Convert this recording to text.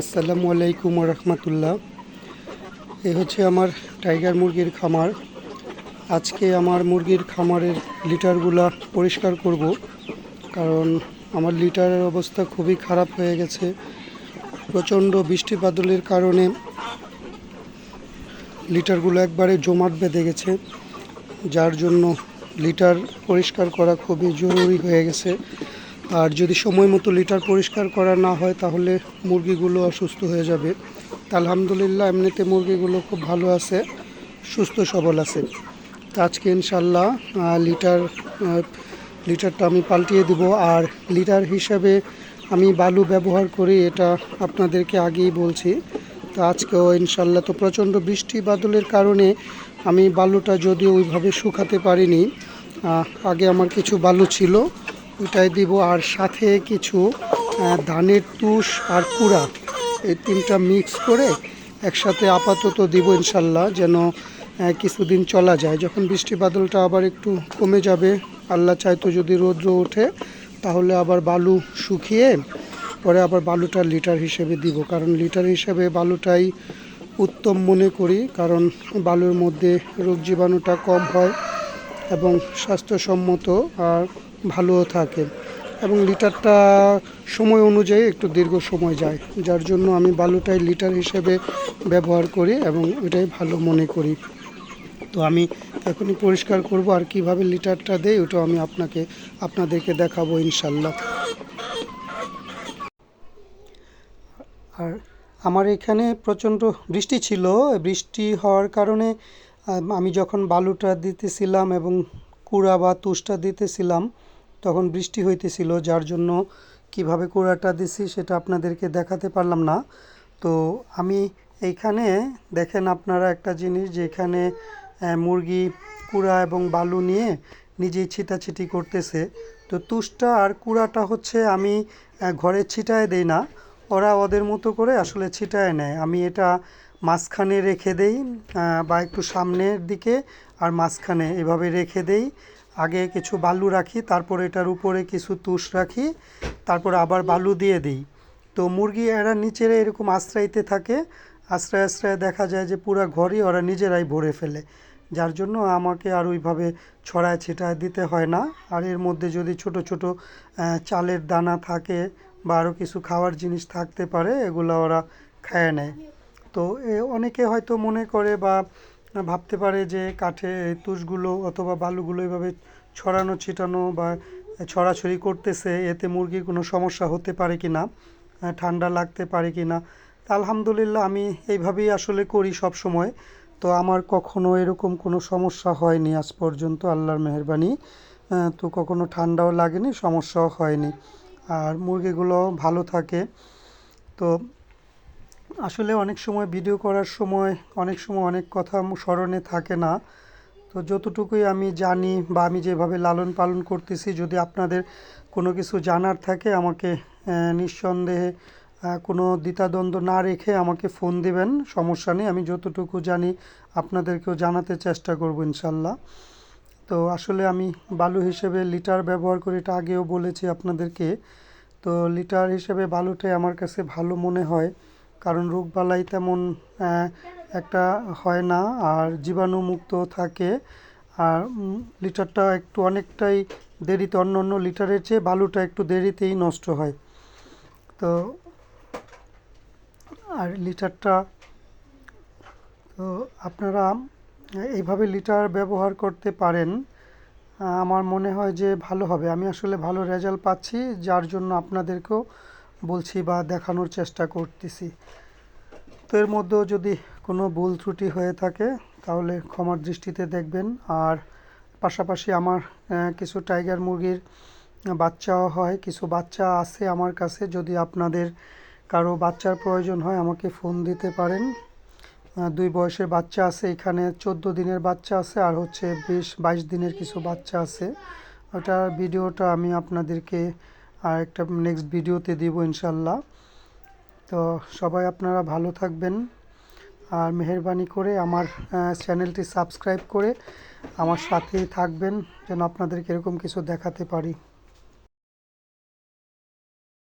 আসসালামু আলাইকুম রহমতুল্লাহ। এ হচ্ছে আমার টাইগার মুরগির খামার। আজকে আমার মুরগির খামারের লিটারগুলা পরিষ্কার করব, কারণ আমার লিটারের অবস্থা খুবই খারাপ হয়ে গেছে। প্রচণ্ড বৃষ্টি বাদলের কারণে লিটারগুলো একবারে জমাট বেঁধে গেছে, যার জন্য লিটার পরিষ্কার করা খুবই জরুরি হয়ে গেছে। আর যদি সময় মতো লিটার পরিষ্কার করা না হয়, তাহলে মুরগিগুলো অসুস্থ হয়ে যাবে। তা আলহামদুলিল্লাহ, এমনিতে মুরগিগুলো খুব ভালো আছে, সুস্থ সবল আছে। তো আজকে ইনশাল্লাহ লিটার লিটারটা আমি পাল্টিয়ে দিব। আর লিটার হিসাবে আমি বালু ব্যবহার করি, এটা আপনাদেরকে আগেই বলছি। তো আজকেও ইনশাল্লাহ তো প্রচণ্ড বৃষ্টি বাদলের কারণে আমি বালুটা যদিও ওইভাবে শুকাতে পারিনি আগে আমার কিছু বালু ছিল। ওইটাই দিব। আর সাথে কিছু ধানের তুষ আর কুড়া। এই তিনটা মিক্স করে একসাথে আপাতত দিব ইনশাল্লাহ, যেন কিছুদিন চলা যায়। যখন বৃষ্টি বাদলটা আবার একটু কমে যাবে, আল্লাহ চাইতো যদি রৌদ্র ওঠে, তাহলে আবার বালু শুকিয়ে পরে আবার বালুটা লিটার হিসেবে দিব। কারণ লিটার হিসেবে বালুটাই উত্তম মনে করি, কারণ বালুর মধ্যে রোগ জীবাণুটা কম হয়। এবং স্বাস্থ্যসম্মত আর ভালোও থাকে এবং লিটারটা সময় অনুযায়ী একটু দীর্ঘ সময় যায়। যার জন্য আমি বালুটাই লিটার হিসেবে ব্যবহার করি এবং এটাই ভালো মনে করি। তো আমি এখনই পরিষ্কার করব আর কীভাবে লিটারটা দেই ওটাও আমি আপনাকে, আপনাদেরকে দেখাবো ইনশাল্লাহ। আর আমার এখানে প্রচণ্ড বৃষ্টি ছিল। বৃষ্টি হওয়ার কারণে আম, যখন বালুটা দিতেছিলাম এবং কুড়া বা তুষটা দিতেছিলাম তখন বৃষ্টি হইতেছিল যার জন্য কীভাবে কুড়াটা দিছি সেটা আপনাদেরকে দেখাতে পারলাম না। তো আমি এইখানে দেখেন আপনারা একটা জিনিস যে এখানে মুরগি কুড়া এবং বালু নিয়ে নিজেই ছিটাছিটি করতেছে। তো তুষটা আর কুড়াটা হচ্ছে আমি ঘরে ছিটায় দেই না ওরা ওদের মতো করে আসলে ছিটায় নেয়। আমি এটা মাঝখানে রেখে দেই বা একটু সামনের দিকে আর মাঝখানে এভাবে রেখে দেই। আগে কিছু বালু রাখি, তারপর এটার উপরে কিছু তুষ রাখি, তারপর আবার বালু দিয়ে দিই। তো মুরগি এরা নিচেরা এরকম আশ্রয়তে থাকে, আশ্রয় আশ্রয় দেখা যায় যে পুরো ঘরই ওরা নিজেরাই ভরে ফেলে। যার জন্য আমাকে আর ওইভাবে ছড়ায় ছিটায় দিতে হয় না। আর এর মধ্যে যদি ছোট ছোট চালের দানা থাকে বা আরও কিছু খাওয়ার জিনিস থাকতে পারে, এগুলো ওরা খায় নেয়। তো অনেকে হয়তো মনে করে বা ভাবতে পারে যে কাঠে তুষগুলো অথবা বালুগুলো এভাবে ছড়ানো, ছিটানো বা ছড়াছড়ি করতেছে, এতে মুরগির কোনো সমস্যা হতে পারে কি না ঠান্ডা লাগতে পারে কি না আলহামদুলিল্লাহ আমি এইভাবেই আসলে করি সব সময় তো আমার কখনো এরকম কোনো সমস্যা হয়নি আজ পর্যন্ত, আল্লাহর মেহরবানি। তো কখনো ঠান্ডাও লাগেনি, সমস্যাও হয়নি। আর মুরগিগুলো ভালো থাকে। তো আসলে অনেক সময় ভিডিও করার সময় অনেক সময় অনেক কথা স্মরণে থাকে না। তো যতটুকুই আমি জানি বা আমি যেভাবে লালন পালন করতেছি, যদি আপনাদের কোনো কিছু জানার থাকে, আমাকে নিঃসন্দেহে কোনো দ্বিতাদ্বন্দ্ব না রেখে আমাকে ফোন দিবেন, সমস্যা নেই। আমি যতটুকু জানি, আপনাদেরকেও জানাতে চেষ্টা করব ইনশাল্লাহ। তো আসলে আমি বালু হিসেবে লিটার ব্যবহার করি এটা আগেও বলেছি আপনাদেরকে। তো লিটার হিসেবে বালুটাই আমার কাছে ভালো মনে হয়। কারণ রোগবালাই তেমন একটা হয় না, আর জীবাণুমুক্ত থাকে। আর লিটারটা একটু অনেকটাই দেরিতে, অন্য অন্য লিটারের চেয়ে বালুটা একটু দেরিতেই নষ্ট হয়। তো, আর লিটারটা, তো আপনারা এইভাবে লিটার ব্যবহার করতে পারেন। আমার মনে হয় যে ভালো হবে। আমি আসলে ভালো রেজাল্ট পাচ্ছি, যার জন্য আপনাদেরকেও বলছি বা দেখানোর চেষ্টা করতেছি। তো এর মধ্যেও যদি কোনো ভুল ত্রুটি হয়ে থাকে, তাহলে ক্ষমার দৃষ্টিতে দেখবেন। আর পাশাপাশি আমার কিছু টাইগার মুরগির বাচ্চাও হয়। কিছু বাচ্চা আছে আমার কাছে, যদি আপনাদের কারও বাচ্চার প্রয়োজন হয়, আমাকে ফোন দিতে পারেন। দুই বয়সের বাচ্চা আছে, এখানে চোদ্দ দিনের বাচ্চা আছে, আর হচ্ছে বিশ, বাইশ দিনের কিছু বাচ্চা আছে। ওটার ভিডিওটা আমি আপনাদেরকে আর একটা নেক্সট ভিডিওতে দিব ইনশাল্লাহ। তো সবাই আপনারা ভালো থাকবেন আর মেহরবানি করে আমার চ্যানেলটি সাবস্ক্রাইব করে আমার সাথেই থাকবেন যেন আপনাদেরকে এরকম কিছু দেখাতে পারি।